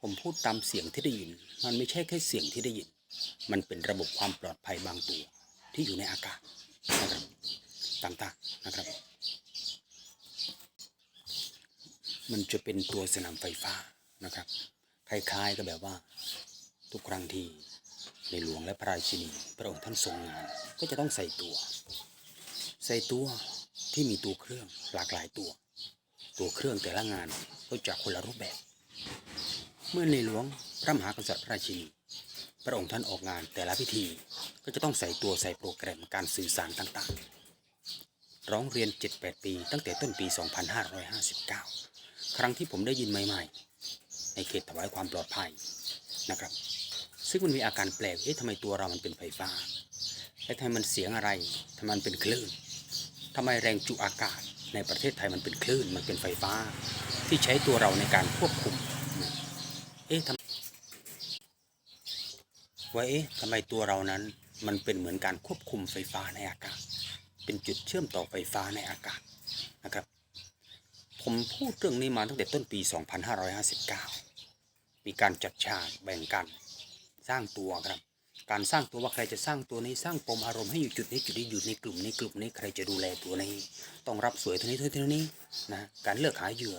ผมพูดตามเสียงที่ได้ยิน มันไม่ใช่แค่เสียงที่ได้ยิน มันเป็นระบบความปลอดภัยบางตัวที่อยู่ในอากาศนะครับต่างๆนะครับ มันจะเป็นตัวสนามไฟฟ้านะครับ คล้ายๆกับแบบว่า ทุกครั้งที่ในหลวงและพระราชินีพระองค์ท่านทรงงาน ก็จะต้องใส่ตัว ใส่ตัวที่มีตัวเครื่องหลากหลายตัว ตัวเครื่องแต่ละงานก็จะคนละรูปแบบ เมื่อในหลวงพระมหากษัตริย์ระราชินี พระองค์ท่านออกงานแต่ละพิธีก็จะต้องใส่ตัวใส่โปรแกรมการสื่อสารต่างๆ ร้องเรียน 7-8 ปีตั้งแต่ต้นปี 2559 ครั้งที่ผมได้ยินใหม่ๆ ในเขตถวายความปลอดภัยนะครับ ซึ่งมันมีอาการแปลก เอ๊ะทำไมตัวเรามันเป็นไฟฟ้าและทำไมมันเสียงอะไรทำไมมันเป็นคลื่นทำไมแรงจุอากาศในประเทศไทยมันเป็นคลื่น มันเป็นไฟฟ้า ที่ใช้ตัวเราในการควบคุม เอ๊ะทำว่าเอ๊ะทำไมตัวเรานั้นมันเป็นเหมือนการควบคุมไฟฟ้าในอากาศ เป็นจุดเชื่อมต่อไฟฟ้าในอากาศนะครับ ผมพูดเรื่องนี้มาตั้งแต่ต้นปี 2559 มีการจัดฉากแบ่งกันสร้างตัวครับ การสร้างตัวว่าใครจะสร้างตัวนี้สร้างปมอารมณ์ให้อยู่จุดนี้จุดนี้อยู่ในกลุ่มนี้กลุ่มนี้ใครจะดูแลตัวนี้ ต้องรับสวยเท่านี้เท่านี้เท่านี้นะการเลือกหาเหยื่อ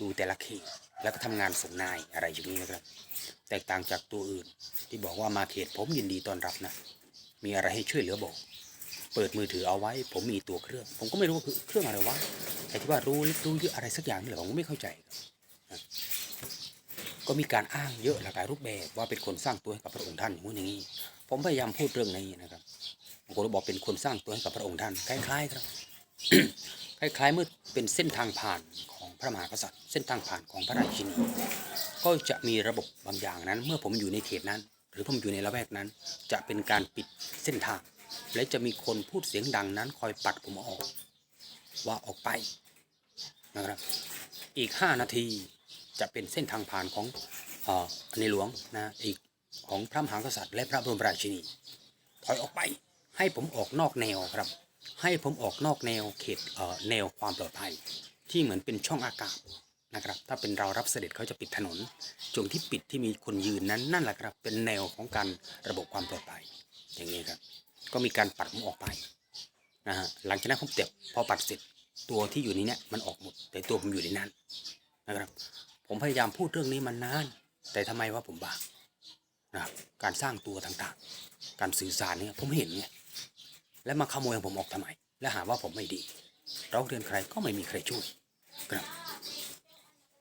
ดูแต่ละเขตแล้วก็ทำงานส่งนายอะไรอย่างนี้นะครับ แตกต่างจากตัวอื่น ที่บอกว่ามาเขตผมยินดีต้อนรับนะ มีอะไรให้ช่วยเหลือบอก เปิดมือถือเอาไว้ ผมมีตัวเครื่อง ผมก็ไม่รู้ว่าคือเครื่องอะไรวะแต่ที่ว่ารู้ลึกรู้เยอะอะไรสักอย่างนี่แหละผมก็ไม่เข้าใจครับก็มีการอ้างเยอะหลากหลายรูปแบบว่าเป็นคนสร้างตัวให้กับพระองค์ท่านอย่างนี้ ผมพยายามพูดเรื่องนี้นะครับบางคนบอกเป็นคนสร้างตัวให้กับพระองค์ท่านคล้ายๆครับคล้ายๆเมื่อเป็นเส้นทางผ่าน พระมหากษัตริย์ เส้นทางผ่านของพระราชินีก็จะมีระบบบางอย่างนั้น เมื่อผมอยู่ในเขตนั้น หรือผมอยู่ในละแวกนั้น จะเป็นการปิดเส้นทาง และจะมีคนพูดเสียงดังนั้น คอยปัดผมออก ว่าออกไปนะครับ อีก 5 นาทีจะเป็นเส้นทางผ่านของอในหลวงนะอีกของพระมหากษัตริย์ และพระบรมราชินีถอยออกไปให้ผมออกนอกแนวครับ ให้ผมออกนอกแนวเขตแนวความปลอดภัย ที่เหมือนเป็นช่องอากาศนะครับ ถ้าเป็นเรารับเสด็จเขาจะปิดถนนจงที่ปิดที่มีคนยืนนั้นนั่นแหละครับ เป็นแนวของการระบบความปลอดภัยอย่างนี้ครับ ก็มีการปัดผมออกไปนะฮะหลังจากนั้นผมเต็บพอปัดเสร็จตัวที่อยู่ในเนี้ยมันออกหมด แต่ตัวผมอยู่ในนั้นนะครับ ผมพยายามพูดเรื่องนี้มานาน แต่ทำไมว่าผมบ้านะครับการสร้างตัวต่างๆ การสื่อสารเนี่ยผมเห็นไงและมาขโมยของผมออกทำไม และหาว่าผมไม่ดีร้องเรียนใครก็ไม่มีใครช่วย ครับ